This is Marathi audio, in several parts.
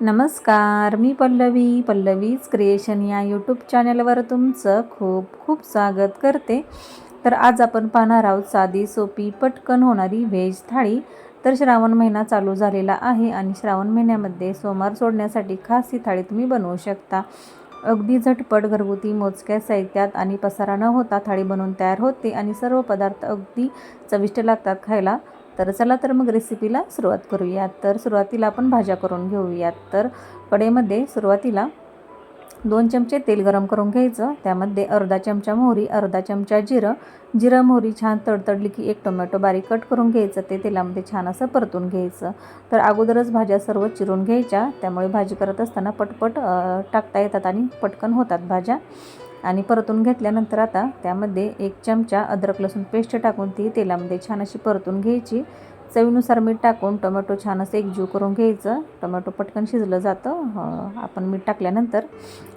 नमस्कार मी पल्लवी. पल्लवीज क्रिएशन या यूट्यूब चॅनलवर तुमचं खूप खूप स्वागत करते. तर आज आपण पाहणार आहोत साधी सोपी पटकन होणारी व्हेज थाळी. तर श्रावण महिना चालू झालेला आहे आणि श्रावण महिन्यामध्ये सोमवार सोडण्यासाठी खास ही थाळी तुम्ही बनवू शकता. अगदी झटपट घरगुती मोजक्या साहित्यात आणि पसारा न होता थाळी बनवून तयार होते आणि सर्व पदार्थ अगदी चविष्ट लागतात खायला. तर चला तर मग रेसिपीला सुरुवात करूयात तर सुरुवातीला आपण भाज्या करून घेऊयात. तर कडेमध्ये सुरुवातीला दोन चमचे तेल गरम करून घ्यायचं. त्यामध्ये अर्धा चमचा मोहरी अर्धा चमचा जिरं. जिरं मोहरी छान तडतडली की एक टोमॅटो बारीक कट करून घ्यायचं. ते तेलामध्ये छान असं परतून घ्यायचं. तर अगोदरच भाज्या सर्व चिरून घ्यायच्या. त्यामुळे भाजी करत असताना पटपट टाकता येतात आणि पटकन होतात भाज्या. आणि परतून घेतल्यानंतर आता त्यामध्ये एक चमचा अद्रक लसूण पेस्ट टाकून ती तेलामध्ये छान अशी परतून घ्यायची. चवीनुसार मीठ टाकून टोमॅटो छान असं एकजीव करून घ्यायचं. टोमॅटो पटकन शिजलं जातं. आपण मीठ टाकल्यानंतर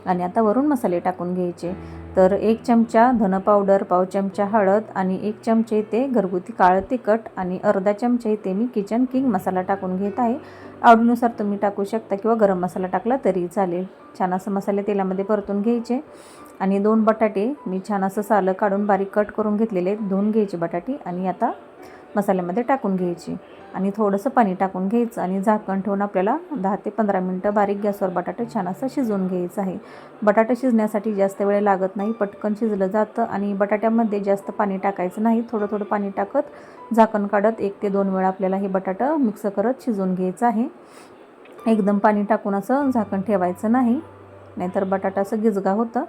आणि आता वरून मसाले टाकून घ्यायचे. तर एक चमचा धन पावडर पाव चमचा हळद आणि एक चमचे ते घरगुती काळं तिखट आणि अर्धा चमचा इथे मी किचन किंग मसाला टाकून घेत आहे. आवडीनुसार तुम्ही टाकू शकता किंवा गरम मसाला टाकला तरी चालेल. छान असं मसाले तेलामध्ये परतून घ्यायचे. आणि दोन बटाटे मी छान असं सालं काढून बारीक कट करून घेतलेले आहेत. धुवून घ्यायचे बटाटे आणि आता मसाल्यामध्ये टाकून घ्यायची. आणि थोडंसं पाणी टाकून घ्यायचं आणि झाकण ठेवून आपल्याला दहा ते पंधरा मिनटं बारीक गॅसवर बटाटा छान असं शिजवून घ्यायचं आहे. बटाटा शिजण्यासाठी जास्त वेळ लागत नाही पटकन शिजलं जातं आणि बटाट्यामध्ये जास्त पाणी टाकायचं नाही. थोडं थोडं पाणी टाकत झाकण काढत एक ते दोन वेळा आपल्याला हे बटाटा मिक्स करत शिजवून घ्यायचं आहे. एकदम पाणी टाकून असं झाकण ठेवायचं नाही नाहीतर बटाटा असं गिजगा होतं.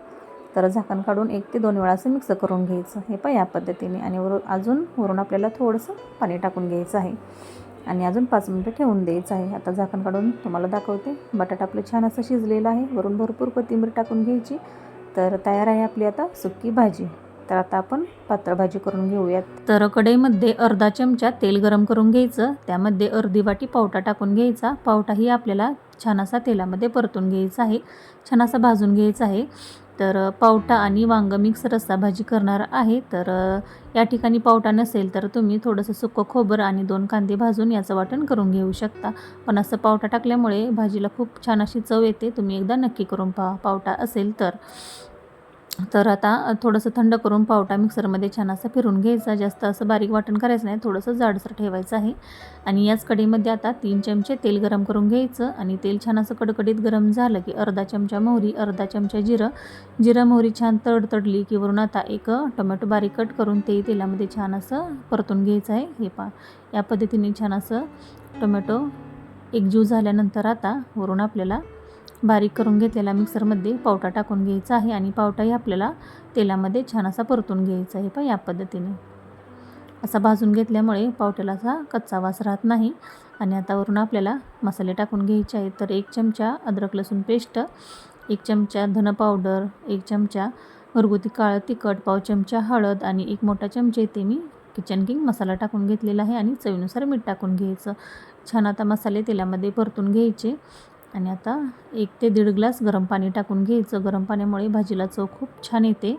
तर झाकण काढून एक ते दोन वेळा असं मिक्स करून घ्यायचं. हे पण या पद्धतीने. आणि वरून अजून वरून आपल्याला थोडंसं पाणी टाकून घ्यायचं आहे. आणि अजून पाच मिनटं ठेवून द्यायचं आहे. आता झाकण काढून तुम्हाला दाखवते. बटाटा आपलं छान असं शिजलेलं आहे. वरून भरपूर कोथिंबीर टाकून घ्यायची. तर तयार आहे आपली आता सुकी भाजी. तर आता आपण पातळ भाजी करून घेऊयात. तर कढईमध्ये अर्धा चमचा तेल गरम करून घ्यायचं. त्यामध्ये अर्धी वाटी पावटा टाकून घ्यायचा. पावटाही आपल्याला छान असा तेलामध्ये परतून घ्यायचा आहे. छान असा भाजून घ्यायचा आहे. तर पावटा आणि वांग मिक्स रस्सा भाजी करणार आहे. तर या ठिकाणी पावटा नसेल तर तुम्ही थोडंसं सुकं खोबरं आणि दोन कांदे भाजून याचं वाटण करून घेऊ शकता. पण असं पावटा टाकल्यामुळे भाजीला खूप छान अशी चव येते. तुम्ही एकदा नक्की करून पहा. पावटा असेल तर. तर आता थोडंसं थंड करून पावटा मिक्सरमध्ये छान असं फिरून घ्यायचा. जास्त असं बारीक वाटण करायचं नाही. थोडंसं जाडसर ठेवायचं आहे. आणि याच कडीमध्ये आता तीन चमचे तेल गरम करून घ्यायचं आणि तेल छान असं कडकडीत गरम झालं की अर्धा चमचा मोहरी अर्धा चमचा जिरं. जिरं मोहरी छान तडतडली की वरून आता एक टोमॅटो बारीक कट करून ते तेलामध्ये छान असं परतून घ्यायचं आहे. हे पा या पद्धतीने छान असं टोमॅटो एकजीव झाल्यानंतर आता वरून आपल्याला बारीक करून घेतलेला मिक्सरमध्ये पावटा टाकून घ्यायचा आहे आणि पावटाही आपल्याला तेलामध्ये छान असा परतून घ्यायचा आहे पण या पद्धतीने. असा भाजून घेतल्यामुळे पावट्याला असा कच्चा वास राहत नाही आणि आता वरून आपल्याला मसाले टाकून घ्यायचे आहेत. तर एक चमचा अद्रक लसूण पेस्ट एक चमचा धन पावडर एक चमचा घरगुती काळं तिखट पाव चमचा हळद आणि एक मोठा चमचा इथे मी किचन किंग मसाला टाकून घेतलेला आहे आणि चवीनुसार मीठ टाकून घ्यायचं. छान आता मसाले तेलामध्ये परतून घ्यायचे. आणि आता एक ते दीड ग्लास गरम पाणी टाकून घ्यायचं. गरम पाण्यामुळे भाजीला चव खूप छान येते.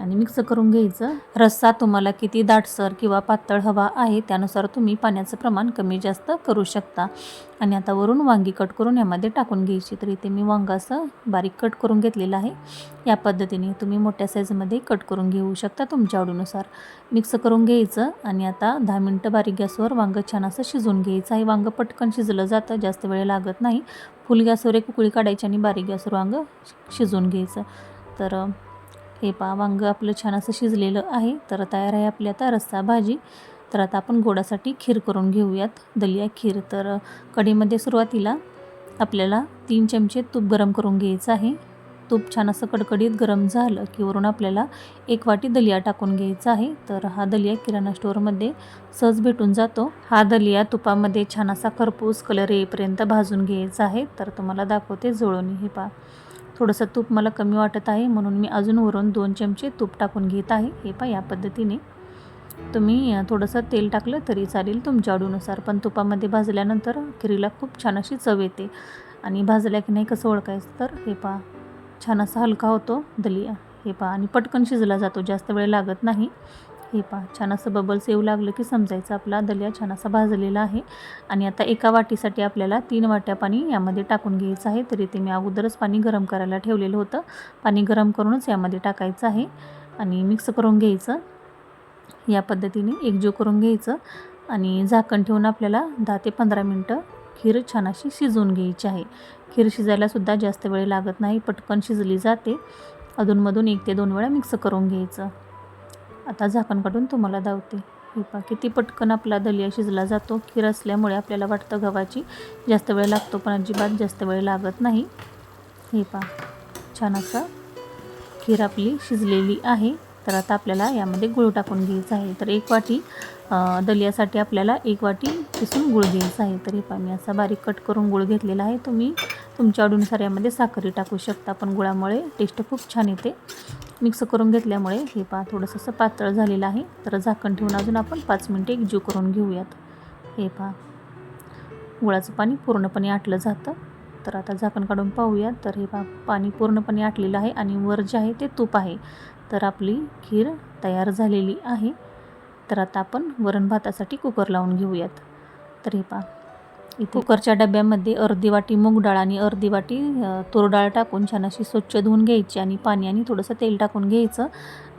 आणि मिक्स करून घ्यायचं. रस्सा तुम्हाला किती दाटसर किंवा पातळ हवा आहे त्यानुसार तुम्ही पाण्याचं प्रमाण कमी जास्त करू शकता. आणि आता वरून वांगी कट करून यामध्ये टाकून घ्यायची. तर इथे मी वांगा असं बारीक कट करून घेतलेलं आहे. या पद्धतीने तुम्ही मोठ्या साईजमध्ये कट करून घेऊ शकता तुमच्या आवडीनुसार. मिक्स करून घ्यायचं आणि आता दहा मिनटं बारीक गॅसवर वांगं छान असं शिजवून घ्यायचं आहे. वांगं पटकन शिजलं जातं जास्त वेळ लागत नाही. फुल गॅसवर एक उकळी काढायची आणि बारीक गॅसवर वांगं शिजवून घ्यायचं. तर हे पा वांग आपलं छान असं शिजलेलं आहे. तर तयार आहे आपली आता रस्सा भाजी. तर आता आपण गोडासाठी खीर करून घेऊयात. दलिया खीर. तर कढीमध्ये सुरुवातीला आपल्याला तीन चमचे तूप गरम करून घ्यायचं आहे. तूप छान असं कडकडीत गरम झालं की वरून आपल्याला एक वाटी दलिया टाकून घ्यायचा आहे. तर हा दलिया किराणा स्टोअरमध्ये सहज भेटून जातो. हा दलिया तुपामध्ये छान असा खरपूस कलर येईपर्यंत भाजून घ्यायचा आहे. तर तुम्हाला दाखवते जुळवणी हे पा थोडंसं तूप मला कमी वाटत आहे म्हणून मी अजून वरून दोन चमचे तूप टाकून घेत आहे. हे पा या पद्धतीने. तुम्ही थोडंसं तेल टाकलं तरी चालेल तुमच्या आवडीनुसार पण तुपामध्ये भाजल्यानंतर खिरीला खूप छान अशी चव येते. आणि भाजल्या की नाही कसं ओळखायचं तर हे पा छान असा हलका होतो दलिया. हे पा आणि पटकन शिजला जातो जास्त वेळ लागत नाही. हे पहा छान असं बबल्स येऊ लागलं की समजायचं. आपला दलिया छान असा भाजलेला आहे. आणि आता एका वाटीसाठी आपल्याला तीन वाट्या पाणी यामध्ये टाकून घ्यायचं आहे. तरी ते मी अगोदरच पाणी गरम करायला ठेवलेलं होतं. पाणी गरम करूनच यामध्ये टाकायचं आहे. आणि मिक्स करून घ्यायचं. या पद्धतीने एकजीव करून घ्यायचं. आणि झाकण ठेवून आपल्याला दहा ते पंधरा मिनटं खीर छान अशी शिजवून घ्यायची आहे. खीर शिजायलासुद्धा जास्त वेळ लागत नाही. पटकन शिजली जाते. अधूनमधून एक ते दोन वेळा मिक्स करून घ्यायचं. आता झाकण काढून तुम्हाला धावते. हे पहा किती पटकन आपला दलिया शिजला जातो. खीर असल्यामुळे आपल्याला वाटतं गव्हाची जास्त वेळ लागतो पण अजिबात जास्त वेळ लागत नाही. हे पहा छान असं खीर आपली शिजलेली आहे. तर आता आपल्याला यामध्ये गुळ टाकून घ्यायचा आहे. तर एक वाटी दलियासाठी आपल्याला एक वाटी किसून गुळ घ्यायचा आहे. तर हे पहा मी असा बारीक कट करून गुळ घेतलेला आहे. तुम्ही तुमच्या आवडीनुसार यामध्ये साखरही टाकू शकता पण गुळामुळे टेस्ट खूप छान येते. मिक्स करून घेतल्यामुळे हे पहा थोडंसं असं पातळ झालेलं आहे. तर झाकण ठेवून अजून आपण पाच मिनटे एकजीव करून घेऊयात. हे पहा गुळाचं पाणी पूर्णपणे आटलं जातं. तर आता झाकण काढून पाहूयात तर हे पहा पाणी पूर्णपणे आटलेलं आहे आणि वर जे आहे ते तूप आहे. तर आपली खीर तयार झालेली आहे. तर आता आपण वरण भातासाठी कुकर लावून घेऊयात. तर हे पहा कुकरच्या डब्यामध्ये अर्धी वाटी मूग डाळ आणि अर्धी वाटी तूर डाळ टाकून छान अशी स्वच्छ धुवून घ्यायची आणि पाणी आणि थोडंसं तेल टाकून घ्यायचं.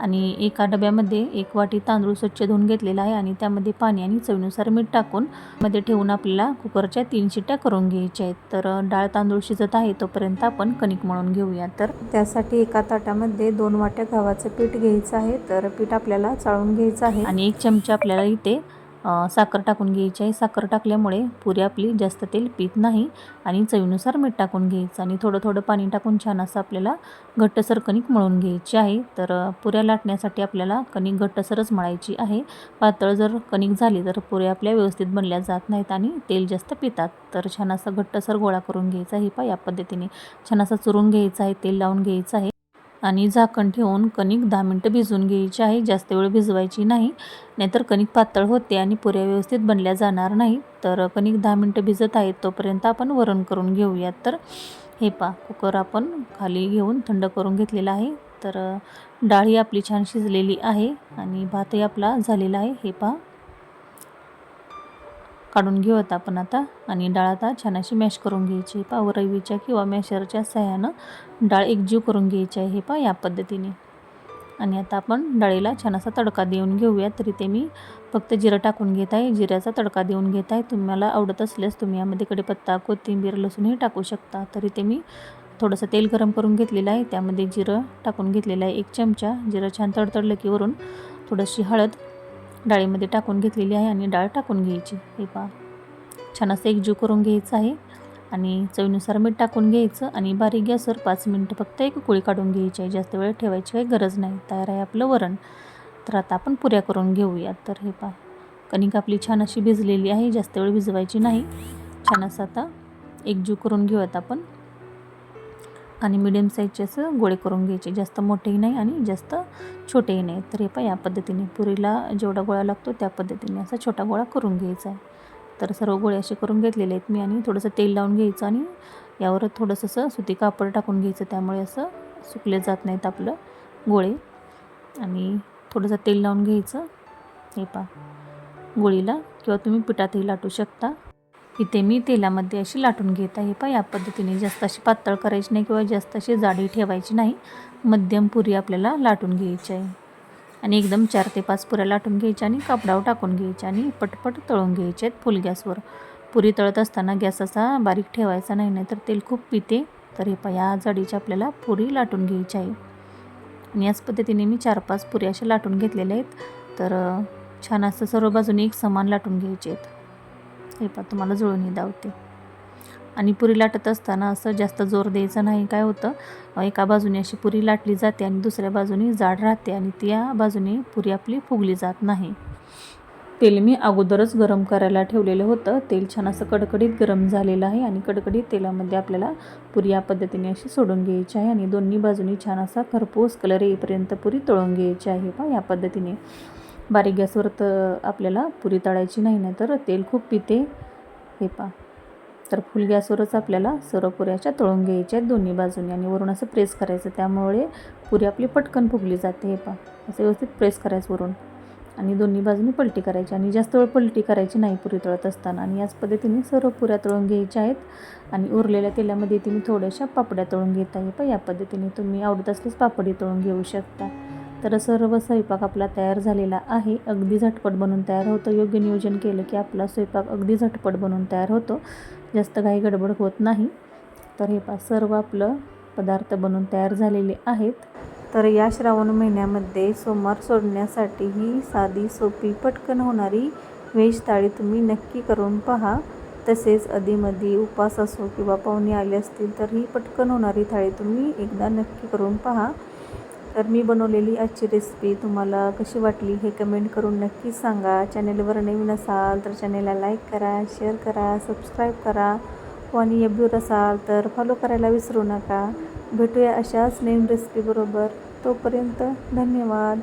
आणि एका डब्यामध्ये एक वाटी तांदूळ स्वच्छ धुवून घेतलेला आहे आणि त्यामध्ये पाणी आणि चवीनुसार मीठ टाकून मध्ये ठेवून आपल्याला कुकरच्या तीन शिट्ट्या करून घ्यायच्या आहेत. तर डाळ तांदूळ शिजत आहे तोपर्यंत आपण कणिक मळून घेऊया. तर त्यासाठी एका ताटामध्ये दोन वाट्या गव्हाचं पीठ घ्यायचं आहे. तर पीठ आपल्याला चाळून घ्यायचं आहे. आणि एक चमचा आपल्याला इथे साखर टाकून घ्यायची आहे. साखर टाकल्यामुळे पुरी आपली जास्त तेल पित नाही आणि चवीनुसार मीठ टाकून घ्यायचं आणि थोडं थोडं पाणी टाकून छान असं आपल्याला घट्टसर कणिक मळून घ्यायची आहे. तर पुऱ्या लाटण्यासाठी आपल्याला कणिक घट्टसरच मळायची आहे. पातळ जर कणिक झाली तर पुऱ्या आपल्या व्यवस्थित बनल्या जात नाहीत आणि तेल जास्त पितात. तर छान असा घट्टसर गोळा करून घ्यायचा आहे. पा या पद्धतीने. छान असा चुरून घ्यायचा आहे. तेल लावून घ्यायचं आहे. आणि झाकण ठेवून कणिक दहा मिनटं भिजवून घ्यायची आहे. जास्त वेळ भिजवायची नाही. नाहीतर कणिक पातळ होते आणि पुऱ्या व्यवस्थित बनल्या जाणार नाही. तर कणिक दहा मिनटं भिजत आहेत तोपर्यंत आपण वरण करून घेऊयात. तर हे पा कुकर आपण खाली घेऊन थंड करून घेतलेला आहे. तर डाळ ही आपली छान शिजलेली आहे आणि भातही आपला झालेला आहे. हे पहा काढून घेऊयात आपण आता. आणि डाळ आता छान अशी मॅश करून घ्यायची पा रवीच्या किंवा मॅशरच्या सहाय्यानं डाळ एकजीव करून घ्यायची आहे हे पा या पद्धतीने. आणि आता आपण डाळीला छान असा तडका देऊन घेऊया तरी ते मी फक्त जिरं टाकून घेत आहे. जिऱ्याचा तडका देऊन घेत आहे. तुम्हाला आवडत असल्यास तुम्ही यामध्ये कढीपत्ता कोथिंबीर लसूणही टाकू शकता. तरी ते मी थोडंसं तेल गरम करून घेतलेलं आहे. त्यामध्ये जिरं टाकून घेतलेलं आहे एक चमचा. जिरं छान तडतडलं की वरून थोडीशी हळद डाळीमध्ये टाकून घेतलेली आहे आणि डाळ टाकून घ्यायची. हे पहा. छान असं एकजीव करून घ्यायचं आहे. आणि चवीनुसार मीठ टाकून घ्यायचं आणि बारीक गॅसवर पाच मिनटं फक्त एक कुळी काढून घ्यायची आहे. जास्त वेळ ठेवायची काही गरज नाही. तयार आहे आपलं वरण. तर आता आपण पुऱ्या करून घेऊयात. तर हे पहा. कणिक आपली छान अशी भिजलेली आहे. जास्त वेळ भिजवायची नाही. छान असं आता एकजीव करून घेऊयात आपण. आणि मिडियम साईजचे असं गोळे करून घ्यायचे. जास्त मोठेही नाही आणि जास्त छोटेही नाही. तर हे पहा या पद्धतीने पुरीला जेवढा गोळा लागतो त्या पद्धतीने असा छोटा गोळा करून घ्यायचा आहे. तर सर्व गोळे असे करून घेतलेले आहेत मी आणि थोडंसं तेल लावून घ्यायचं आणि यावर थोडंसं असं सुती कापड टाकून घ्यायचं. त्यामुळे असं सुकले जात नाहीत आपलं गोळे. आणि थोडंसं तेल लावून घ्यायचं. हे पहा गोळीला किंवा तुम्ही पिठातही लाटू शकता. इथे मी तेलामध्ये अशी लाटून घेत आहे. पहा या पद्धतीने जास्त अशी पातळ करायची नाही किंवा जास्त अशी जाडी ठेवायची नाही. मध्यम पुरी आपल्याला लाटून घ्यायची आहे. आणि एकदम चार ते पाच पुऱ्या लाटून घ्यायच्या आणि कापडावर टाकून घ्यायच्या आणि पटपट तळून घ्यायचे आहेत फुल गॅसवर. पुरी तळत असताना गॅस असा बारीक ठेवायचा नाही नाही तर तेल खूप पिते. तर हे पहा या जाडीची आपल्याला पुरी लाटून घ्यायची आहे. आणि याच पद्धतीने मी चार पाच पुऱ्या अशा लाटून घेतलेल्या आहेत. तर छान असं सर्व बाजूने एक समान लाटून घ्यायचे आहेत. हे तुम्हाला जुळूनही दावते आणि पुरी लाटत असताना असं जास्त जोर द्यायचं नाही. काय होतं? एका बाजूने अशी पुरी लाटली जाते आणि दुसऱ्या बाजूने जाड राहते आणि त्या बाजूने पुरी आपली फुगली जात नाही. तेल मी अगोदरच गरम करायला ठेवलेलं होतं. तेल छान असं कडकडीत गरम झालेलं आहे आणि कडकडीत तेलामध्ये आपल्याला पुरी या पद्धतीने अशी सोडून घ्यायची आहे आणि दोन्ही बाजूनी छान असा खरपूस कलर येईपर्यंत पुरी तळून घ्यायची आहे. पा या पद्धतीने. बारीक गॅसवर तर आपल्याला पुरी तळायची नाही ना तर तेल खूप पिते. हे पहा. तर फुल गॅसवरच आपल्याला सर्व पुऱ्याच्या तळून घ्यायच्या आहेत दोन्ही बाजूंनी आणि वरून असं प्रेस करायचं. त्यामुळे पुरी आपली पटकन फुगली जाते. हे पहा. असं व्यवस्थित प्रेस करायचं वरून. आणि दोन्ही बाजूनी पलटी करायची. आणि जास्त वेळ पलटी करायची नाही पुरी तळत असताना. आणि याच पद्धतीने सर्व पुऱ्या तळून घ्यायच्या आहेत. आणि उरलेल्या तेलामध्ये तुम्ही थोड्याशा पापड्या तळून घेता हे पा या पद्धतीने तुम्ही आवडत असल्यास पापडी तळून घेऊ शकता. तर सर्व स्वयंपाक आपला तयार झालेला आहे. अगदी झटपट बनून तयार होतो. योग्य नियोजन केलं की आपला स्वयंपाक अगदी झटपट बनून तयार होतो. जास्त काही गडबड होत नाही. तर हे पा सर्व आपलं पदार्थ बनून तयार झालेले आहेत. तर या श्रावण महिन्यामध्ये सोमवार सोडण्यासाठी ही साधी सोपी पटकन होणारी व्हेज थाळी तुम्ही नक्की करून पहा. तसेच अधीमधी उपास असो किंवा पाहुणे आले असतील तर ही पटकन होणारी थाळी तुम्ही एकदा नक्की करून पहा. तर मी बनवलेली आजची रेसिपी तुम्हाला कशी वाटली हे कमेंट करून नक्की सांगा. चॅनेलवर नवीन असाल तर चॅनेलला लाईक करा शेअर करा सबस्क्राईब करा. आणि एब्यूर असाल तर फॉलो करायला विसरू नका. भेटूया अशाच नवीन रेसिपीबरोबर तोपर्यंत धन्यवाद.